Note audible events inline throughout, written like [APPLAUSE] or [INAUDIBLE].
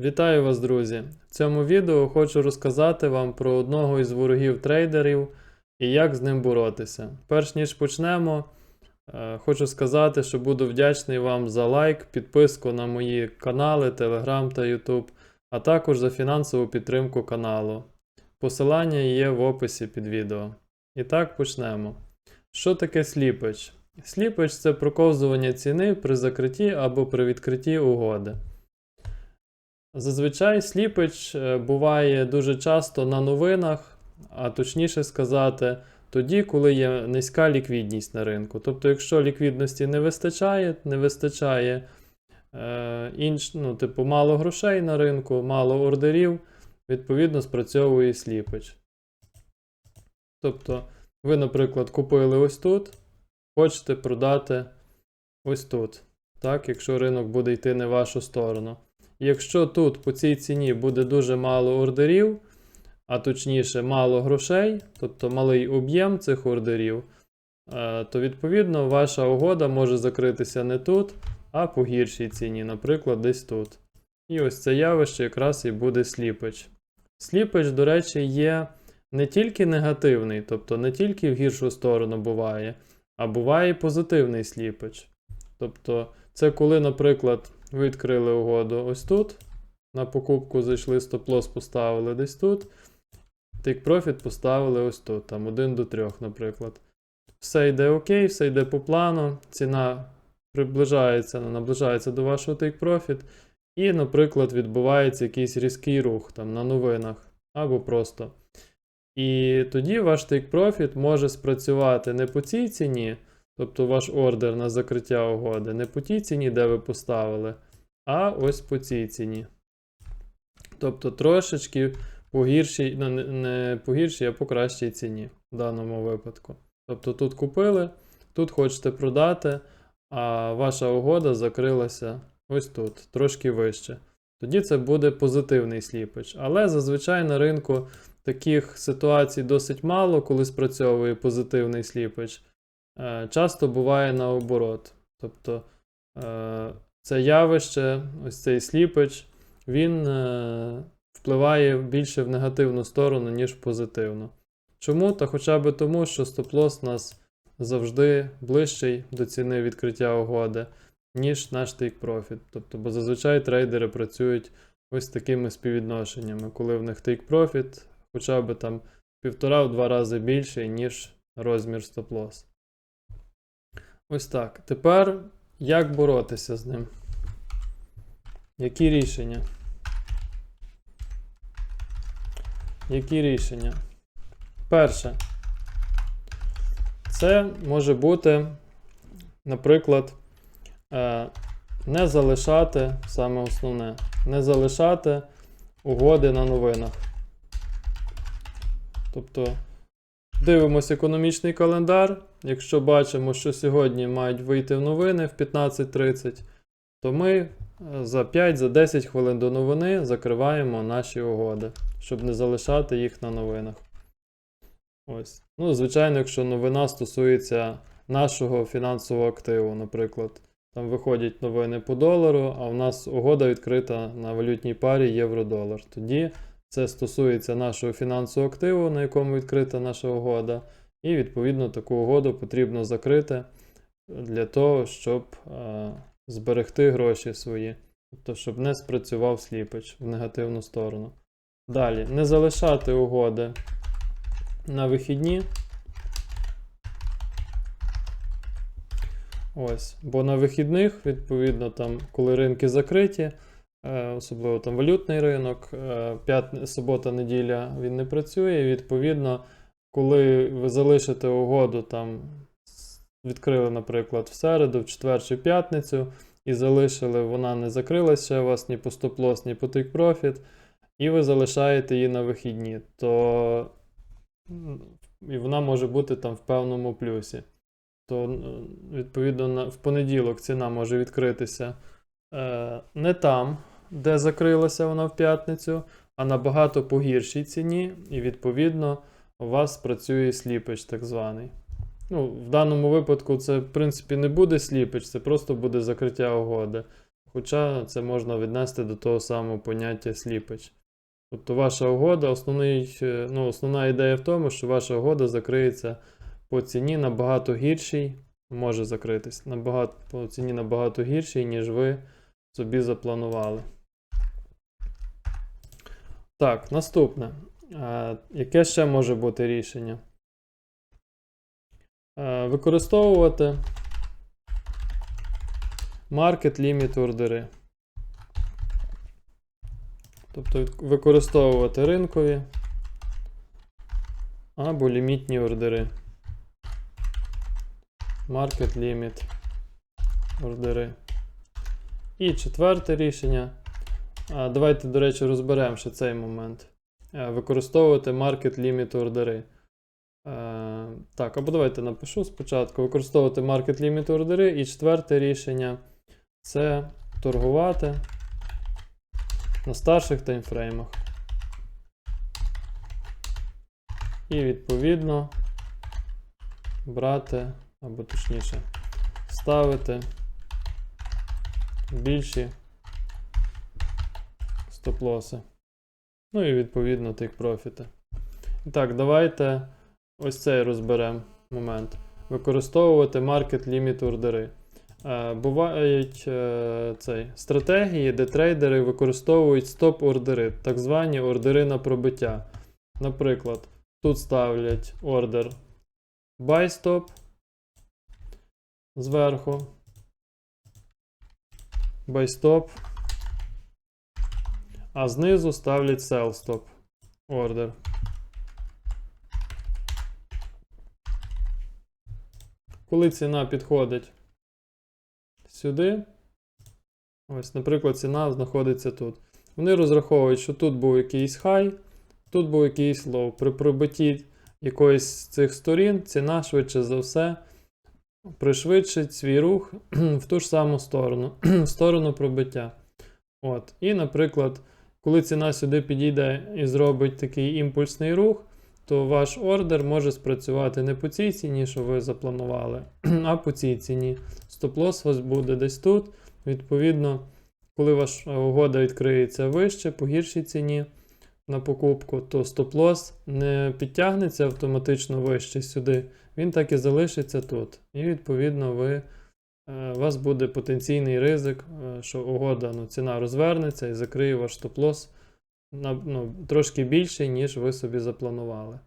Вітаю вас, друзі! В цьому відео хочу розказати вам про одного із ворогів трейдерів і як з ним боротися. Перш ніж почнемо, е, хочу сказати, що буду вдячний вам за лайк, підписку на мої канали, Telegram та YouTube, а також за фінансову підтримку каналу. Посилання є в описі під відео. І так почнемо. Що таке сліпич? Сліпич це проковзування ціни при закритті або при відкритті угоди. Зазвичай сліпич е, буває дуже часто на новинах, а точніше сказати, тоді, коли є низька ліквідність на ринку. Тобто, якщо ліквідності не вистачає, не вистачає е, інш, ну, типу, мало грошей на ринку, мало ордерів, відповідно спрацьовує сліпич. Тобто, ви, наприклад, купили ось тут, хочете продати ось тут. Так, якщо ринок буде йти не в вашу сторону. Якщо тут по цій ціні буде дуже мало ордерів, а точніше мало грошей, тобто малий об'єм цих ордерів, е, то відповідно ваша угода може закритися не тут, а по гіршій ціні, наприклад, десь тут. І ось це явище якраз і буде сліпич. Сліпич, до речі, є не тільки негативний, тобто не тільки в гіршу сторону буває, а буває і позитивний сліпич. Тобто, це коли, наприклад, ви відкрили угоду ось тут. На покупку зайшли, стоп-лосс поставили десь тут. Take profit поставили ось тут, там 1 до 3, наприклад. Все йде окей, все йде по плану. Ціна приближається, наближається до вашого take profit. І, наприклад, відбувається якийсь різкий рух там на новинах або просто. І тоді ваш take profit може спрацювати не по цій ціні, тобто ваш ордер на закриття угоди, не по тій ціні, де ви поставили, а ось по цій ціні. Тобто трошечки по гіршій, ну, не, по гіршій, а по кращій ціні в даному випадку. Тобто тут купили, тут хочете продати, а ваша угода закрилася ось тут, трошки вище. Тоді це буде позитивний сліпич. Але зазвичай на ринку таких ситуацій досить мало, коли спрацьовує позитивний сліпич. Е, Часто буває наоборот. Тобто е, це явище, ось цей сліпич, він е, впливає більше в негативну сторону, ніж в позитивну. Чому? Та хоча б тому, що стоп-лосс у нас завжди ближчий до ціни відкриття угоди, ніж наш take profit. Тобто, бо зазвичай трейдери працюють ось такими співвідношеннями, коли в них take profit хоча б там півтора-два рази більший, ніж розмір стоп-лосс. Ось так. Тепер як боротися з ним? Які рішення? Які рішення? Перше. Це може бути, наприклад, е, не залишати саме основне, не залишати угоди на новинах. Тобто дивимося економічний календар. Якщо бачимо, що сьогодні мають вийти в новини в 15.30, то ми е, за 5-10 хвилин до новини закриваємо наші угоди, щоб не залишати їх на новинах. Ось. Ну, звичайно, якщо новина стосується нашого фінансового активу, наприклад, там виходять новини по долару, а в нас угода відкрита на валютній парі євро-долар. Тоді це стосується нашого фінансового активу, на якому відкрита наша угода. І, відповідно, таку угоду потрібно закрити для того, щоб е, зберегти гроші свої, тобто, щоб не спрацював сліпич в негативну сторону. Далі, не залишати угоди на вихідні. Ось, бо на вихідних, відповідно, там, коли ринки закриті, е, особливо там валютний ринок, е, п'ят... субота, неділя він не працює. Відповідно, коли ви залишите угоду, там відкрили, наприклад, в середу, в четвер чи п'ятницю, і залишили, вона не закрилася у вас ні по стоп-лосс, ні по profit, і ви залишаєте її на вихідні, то і вона може бути там в певному плюсі. То, відповідно, в понеділок ціна може відкритися е, не там, де закрилася вона в п'ятницю, а набагато по гіршій ціні, і відповідно у вас працює сліпич так званий. Ну, в даному випадку це, в принципі, не буде сліпич, це просто буде закриття угоди. Хоча це можна віднести до того самого поняття сліпич. Тобто ваша угода, основний, е, ну, основна ідея в тому, що ваша угода закриється по ціні набагато гіршій, може закритись набагато, по ціні набагато гіршій, ніж ви собі запланували. Так, наступне. Яке ще може бути рішення? Використовувати Market Limit ордери. Тобто використовувати ринкові або лімітні ордери. Market Limit ордери. І четверте рішення. Давайте, до речі, розберемо ще цей момент. Е, Використовувати Market Limit ордери. Так, або давайте напишу спочатку. Використовувати Market Limit ордери. І четверте рішення це торгувати на старших таймфреймах. І відповідно брати, або точніше, ставити більші стоп-лоси. Ну і відповідно тейк-профіти. І так, давайте ось цей розберемо момент. Використовувати Market Limit ордери. Е, Бувають е, цей, стратегії, де трейдери використовують стоп-ордери, так звані ордери на пробиття. Наприклад, тут ставлять ордер buy stop зверху. Buy stop. А знизу ставлять sell stop ордер. Коли ціна підходить сюди. Ось, наприклад, ціна знаходиться тут. Вони розраховують, що тут був якийсь хай, тут був якийсь лоу. При пробитті якоїсь з цих сторін ціна швидше за все пришвидшить свій рух [CLEARS THROAT] в ту ж саму сторону, [CLEARS THROAT] в сторону пробиття. От. І, наприклад, коли ціна сюди підійде і зробить такий імпульсний рух, то ваш ордер може спрацювати не по цій ціні, що ви запланували, [CLEARS THROAT] а по цій ціні. Стоп-лос у вас буде десь тут. Відповідно, коли ваша угода відкриється вище, по гіршій ціні на покупку, то стоп-лос не підтягнеться автоматично вище сюди. Він так і залишиться тут. І відповідно, ви, у вас буде потенційний ризик, е, що угода, ну, ціна розвернеться і закриє ваш стоп-лос на, ну, трошки більший, ніж ви собі запланували.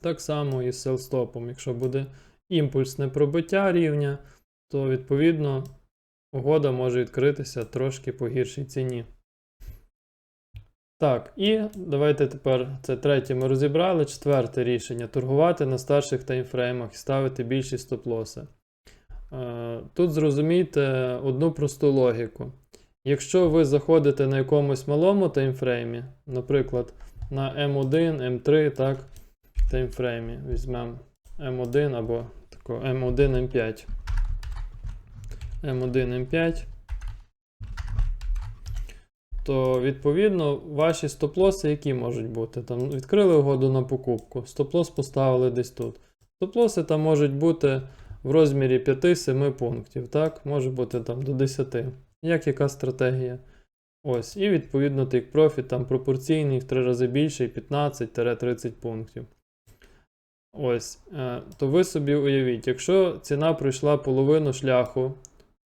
Так само і з селстопом. Якщо буде імпульсне пробиття рівня, то відповідно угода може відкритися трошки по гіршій ціні. Так, і давайте тепер це третє ми розібрали. Четверте рішення торгувати на старших таймфреймах і ставити більші стоп-лоси. Е, Тут зрозумійте одну просту логіку. Якщо ви заходите на якомусь малому таймфреймі, наприклад, на M1, M3, так, таймфреймі, візьмемо M1 або тако M1, M5. M1, M5, то відповідно ваші стоп-лоси які можуть бути? Там відкрили угоду на покупку, стоп-лос поставили десь тут. Стоп-лоси там можуть бути в розмірі 5-7 пунктів, так? Може бути там до 10. Як яка стратегія? Ось, і відповідно take profit там пропорційний в 3 рази більший 15-30 пунктів. Ось, е, то ви собі уявіть, якщо ціна пройшла половину шляху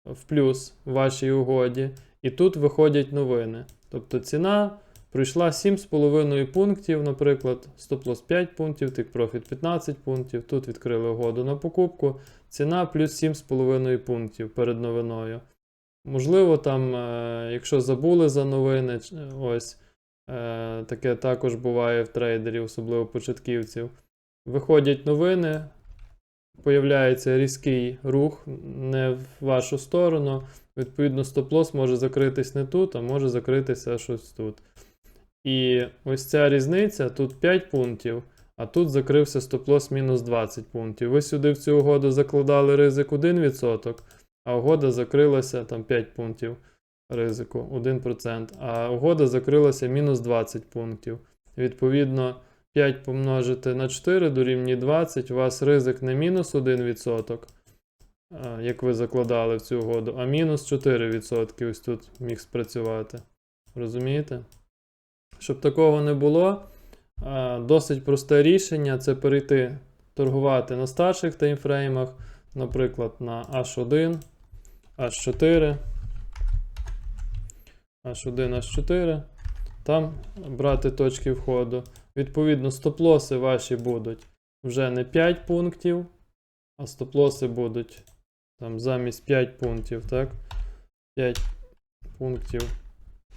в плюс в вашій угоді, і тут виходять новини. Тобто ціна пройшла 7,5 пунктів, наприклад, стоп-лосс 5 пунктів, take profit 15 пунктів, тут відкрили угоду на покупку, ціна плюс 7,5 пунктів перед новиною. Можливо, там, е, якщо забули за новини, ось е, таке також буває в трейдерів, особливо початківців. Виходять новини, появляється різкий рух не в вашу сторону. Відповідно, стоп-лос може закритись не тут, а може закритися щось тут. І ось ця різниця тут 5 пунктів, а тут закрився стоп-лос мінус 20 пунктів. Ви сюди в цю угоду закладали ризик 1%, а угода закрилася там 5 пунктів ризику 1%, а угода закрилася мінус 20 пунктів. Відповідно, 5 помножити на 4 дорівнює 20, у вас ризик не мінус 1%, е, як ви закладали в цю угоду, а мінус 4% ось тут міг спрацювати. Розумієте? Щоб такого не було, е, досить просте рішення це перейти торгувати на старших таймфреймах, наприклад, на H1, H4, H1, H4. Там брати точки входу. Відповідно, стоп-лоси ваші будуть вже не 5 пунктів, а стоп-лоси будуть там замість 5 пунктів, так? 5 пунктів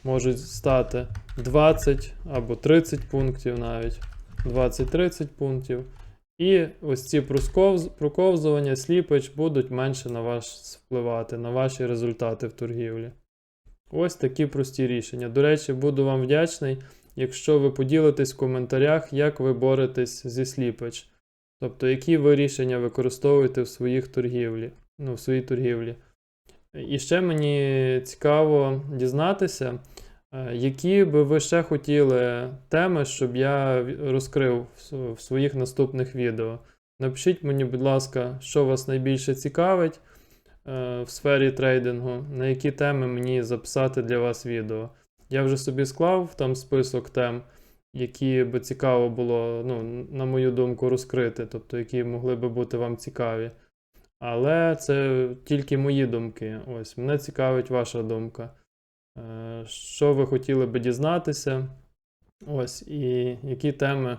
можуть стати 20 або 30 пунктів навіть. 20-30 пунктів. І ось ці проковзування, сліпич будуть менше на вас впливати, на ваші результати в торгівлі. Ось такі прості рішення. До речі, буду вам вдячний, якщо ви поділитесь в коментарях, як ви боретесь зі сліпич. Тобто, які ви рішення використовуєте в своїх торгівлі, ну, в своїй торгівлі. І ще мені цікаво дізнатися, е, які би ви ще хотіли теми, щоб я розкрив в своїх наступних відео. Напишіть мені, будь ласка, що вас найбільше цікавить е, в сфері трейдингу, на які теми мені записати для вас відео. Я вже собі склав там список тем, які би цікаво було, ну, на мою думку, розкрити, тобто які могли би бути вам цікаві. Але це тільки мої думки. Ось, мене цікавить ваша думка. Е, Що ви хотіли би дізнатися? Ось, і які теми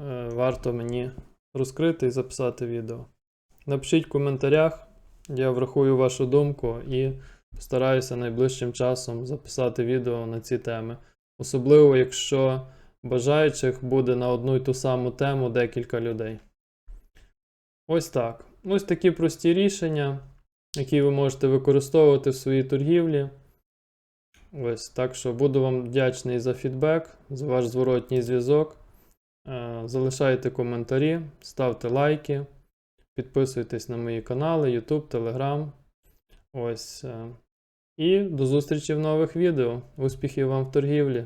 е, варто мені розкрити і записати відео. Напишіть в коментарях, я врахую вашу думку і постараюся найближчим часом записати відео на ці теми. Особливо, якщо бажаючих буде на одну й ту саму тему декілька людей. Ось так. Ось такі прості рішення, які ви можете використовувати в своїй торгівлі. Ось так що буду вам вдячний за фідбек, за ваш зворотній зв'язок. Е, Залишайте коментарі, ставте лайки, підписуйтесь на мої канали, YouTube, Telegram. Ось. е. І до зустрічі в нових відео. Успіхів вам в торгівлі!